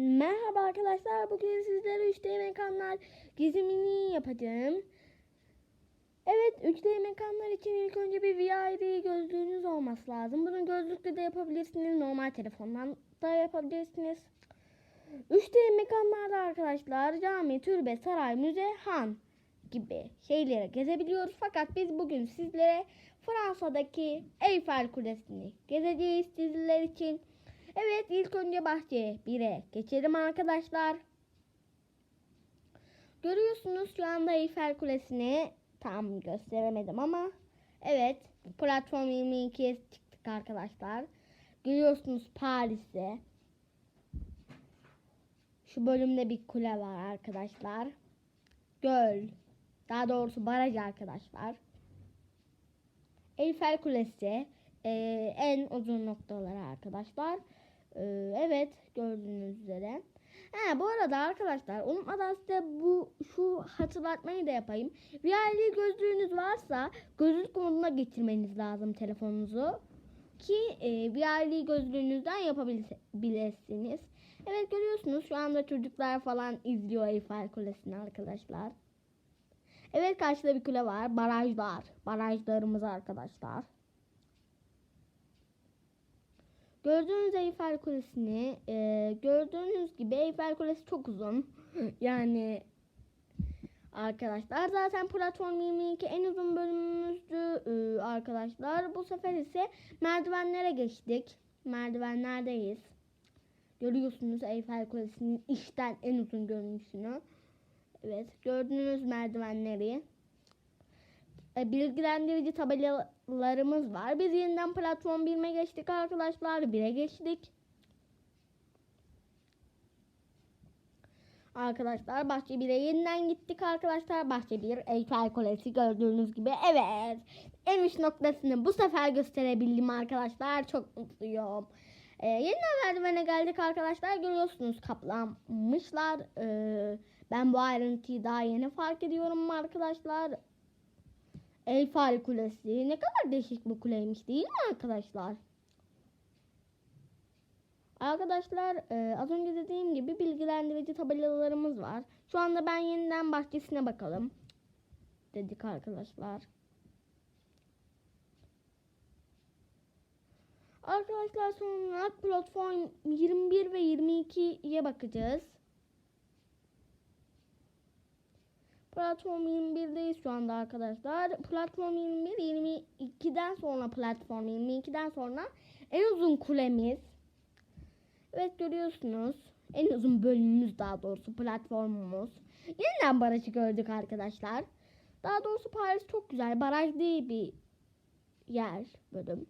Merhaba arkadaşlar. Bugün sizlere 3D mekanlar gizimini yapacağım. Evet 3D mekanlar için ilk önce bir VR gözlüğünüz olması lazım. Bunu gözlükle de yapabilirsiniz. Normal telefondan da yapabilirsiniz. 3D mekanlarda arkadaşlar cami, türbe, saray, müze, han gibi şeyleri gezebiliyoruz. Fakat biz bugün sizlere Fransa'daki Eyfel Kulesi'ni gezeceğiz sizler için. Evet ilk önce bahçe 1'e geçelim arkadaşlar. Görüyorsunuz şu anda Eyfel Kulesi'ni tam gösteremedim ama evet platform 22'ye çıktık arkadaşlar. Görüyorsunuz Paris'te. Şu bölümde bir kule var arkadaşlar. Göl. Daha doğrusu baraj arkadaşlar. Eyfel Kulesi e, en uzun noktaları arkadaşlar. E, evet gördüğünüz üzere. Ha, bu arada arkadaşlar unutmadan size bu şu hatırlatmayı da yapayım. VR gözlüğünüz varsa gözlük moduna getirmeniz lazım telefonunuzu. Ki e, VR gözlüğünüzden yapabilirsiniz. Evet görüyorsunuz şu anda çocuklar falan izliyor Eyfel Kulesi'ni arkadaşlar. Evet karşıda bir kule var. Barajlar. Barajlarımız arkadaşlar. Gördüğünüz Eyfel Kulesi'ni e, gördüğünüz gibi Eyfel Kulesi çok uzun. yani arkadaşlar zaten platform 22 en uzun bölümümüzdü e, arkadaşlar. Bu sefer ise merdivenlere geçtik. Merdivenlerdeyiz. Görüyorsunuz Eyfel Kulesi'nin içten en uzun görünüşünü. Evet gördüğünüz merdivenleri. E, bilgilendirici tabelalarımız var. Biz yeniden platform 1'e geçtik arkadaşlar. 1'e geçtik. Arkadaşlar bahçe 1'e yeniden gittik arkadaşlar. Bahçe 1 Eyfel Kulesi gördüğünüz gibi. Evet. En uç noktasını bu sefer gösterebildim arkadaşlar. Çok mutluyum. Ee, yeniden merdivene geldik arkadaşlar. Görüyorsunuz kaplanmışlar. Ee, ben bu ayrıntıyı daha yeni fark ediyorum arkadaşlar. Eyfel Kulesi. Ne kadar değişik bir kuleymiş değil mi arkadaşlar? Arkadaşlar e, az önce dediğim gibi bilgilendirici tabelalarımız var. Şu anda ben yeniden bahçesine bakalım. Dedik arkadaşlar. Arkadaşlar sonra platform 21 ve 22'ye bakacağız. Platform 21'deyiz şu anda arkadaşlar. Platform 21, 22'den sonra platform 22'den sonra en uzun kulemiz. Evet görüyorsunuz. En uzun bölümümüz daha doğrusu platformumuz. Yeniden barajı gördük arkadaşlar. Daha doğrusu Paris çok güzel. Baraj değil bir yer bölüm.